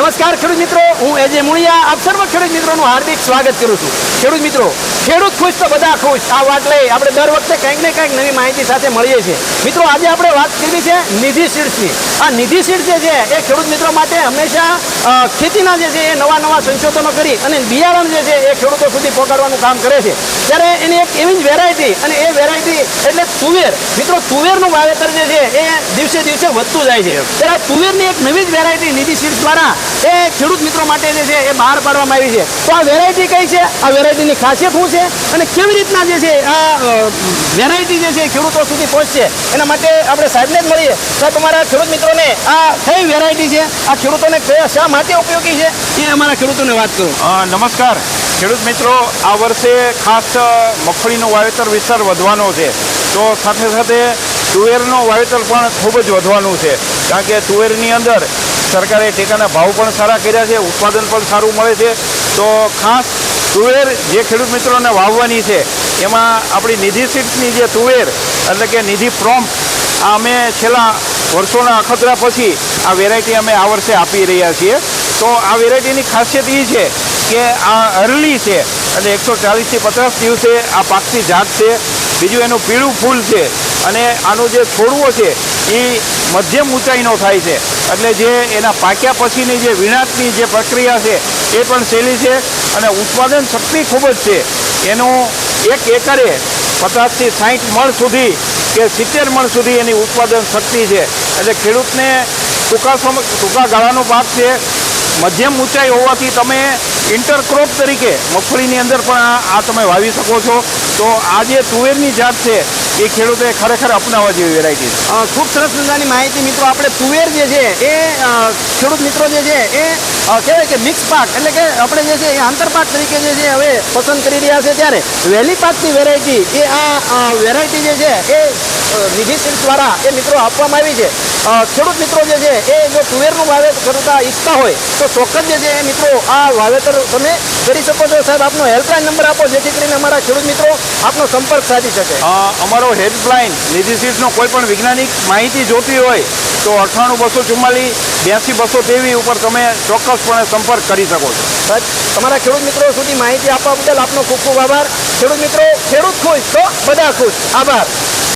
નમસ્કાર ખેડૂત મિત્રો. હું એજે મુણિયા. આપ સર્વ ખેડૂત મિત્રોનું હાર્દિક સ્વાગત કરું છું. ખેડૂત મિત્રો, ખેડૂત ખુશ તો બધા ખુશ. આ વાત લઈ આપણે દર વખતે કંઈક ને કંઈક નવી માહિતી સાથે મળીએ છીએ. મિત્રો, આજે આપણે વાત કરવી છે નિધિ સીડ્સની આ નિધિ સીડ જે છે એ ખેડૂત મિત્રો માટે હંમેશા ખેતીના જે છે એ નવા નવા સંશોધનો કરી અને બિયારણ જે છે એ ખેડૂતો સુધી પહોંચાડવાનું કામ કરે છે. ત્યારે એની એક એવી જ વેરાયટી અને એ વેરાયટી એટલે તુવેર. મિત્રો, તુવેરનું વાવેતર જે છે એ દિવસે દિવસે વધતું જાય છે. ત્યારે તુવેરની એક નવી જ વેરાયટી નિધિ સીડ્સ દ્વારા એ ખેડૂત મિત્રો માટે જે છે એ બહાર પાડવામાં આવી છે. તો આ વેરાયટી કઈ છે? આ વેરાયટીની ખાસિયત શું છે? અને કેવી રીતના જે છે આ વેરાયટી જે છે ખેડૂતો સુધી પહોંચશે? એના માટે આપણે સાહેબને જ મળીએ. સાહેબ, અમારા ખેડૂત મિત્રોને આ કઈ વેરાયટી છે? આ ખેડૂતોને કયા, શા માટે ઉપયોગી છે? એ અમારા ખેડૂતોને વાત કરો. નમસ્કાર. ખેડૂત મિત્રો, આ વર્ષે ખાસ મગફળીનો વાવેતર વિસ્તાર વધવાનો છે. તો સાથે સાથે તુવેરનું વાવેતર પણ ખૂબ જ વધવાનું છે. કારણ કે તુવેરની અંદર સરકારે ટેકાના ભાવ પણ સારા કર્યા છે, ઉત્પાદન પણ સારું મળે છે. તો ખાસ તુવેર જે ખેડૂત મિત્રોને વાવવાની છે, એમાં આપણી નિધિ સીટ્સની જે તુવેર, એટલે કે નિધિ પ્રોમ્પ્ટ આ અમે છેલ્લા વર્ષોના અખતરા પછી આ વેરાયટી અમે આ વર્ષે આપી રહ્યા છીએ. તો આ વેરાયટીની ખાસિયત એ છે કે આ અરલી છે, અને એકસો ચાલીસથી પચાસ દિવસે આ પાકથી જાત છે. બીજું એનું પીળું ફૂલ છે, અને આનો જે છોડવો છે એ મધ્યમ ઊંચાઈનો થાય છે. એટલે જે એના પાક્યા પછીની જે વિણાટની જે પ્રક્રિયા છે, એ પણ સહેલી છે અને ઉત્પાદન શક્તિ ખૂબ જ છે. એનું એક એકરે પચાસથી સાઠ મણ સુધી કે સિત્તેર મણ સુધી એની ઉત્પાદન શક્તિ છે. એટલે ખેડૂતને ટૂંકા સમ, ટૂંકા ગાળાનો પાક છે. મધ્યમ ઊંચાઈ હોવાથી તમે ઇન્ટરક્રોપ તરીકે મગફળીની અંદર પણ આ તમે વાવી શકો છો. તો આ જે તુવેરની જાત છે એ ખેડૂતોએ ખરેખર અપનાવવા જેવી વેરાયટી ખૂબ સરસ મજાની માહિતી મિત્રો આપણે તુવેર જે છે એ ખેડૂત મિત્રો જે છે એ કહેવાય કે મિક્સ પાક એટલે કે આપણે જે છે એ આંતરપાક તરીકે જે છે હવે પસંદ કરી રહ્યા છે ત્યારે વહેલી પાકની વેરાયટી એ આ વેરાયટી જે છે એ નિધિ દ્વારા એ મિત્રો આપવામાં આવી છે. ખેડૂત મિત્રો જે છે એ જો તુવેરનું વાવેતર કરતા ઈચ્છતા હોય તો ચોક્કસ જે છે એ મિત્રો આ વાવેતર તમે કરી શકો છો. સાહેબ આપનો હેલ્પલાઇન નંબર આપો જેથી કરીને અમારા ખેડૂત મિત્રો આપનો સંપર્ક સાધી શકે. અમારો હેલ્પલાઇન નિધિ સીટ્સનો કોઈ પણ વૈજ્ઞાનિક માહિતી જોતી હોય તો અઠ્ઠાણું બસો ચુમ્માલીસ બ્યાસી બસો તેવી ઉપર તમે ચોક્કસપણે સંપર્ક કરી શકો છો. સાહેબ તમારા ખેડૂત મિત્રો સુધી માહિતી આપવા બદલ આપનો ખૂબ ખૂબ આભાર. ખેડૂત મિત્રો ખેડૂત ખુશ તો બધા ખુશ. આભાર.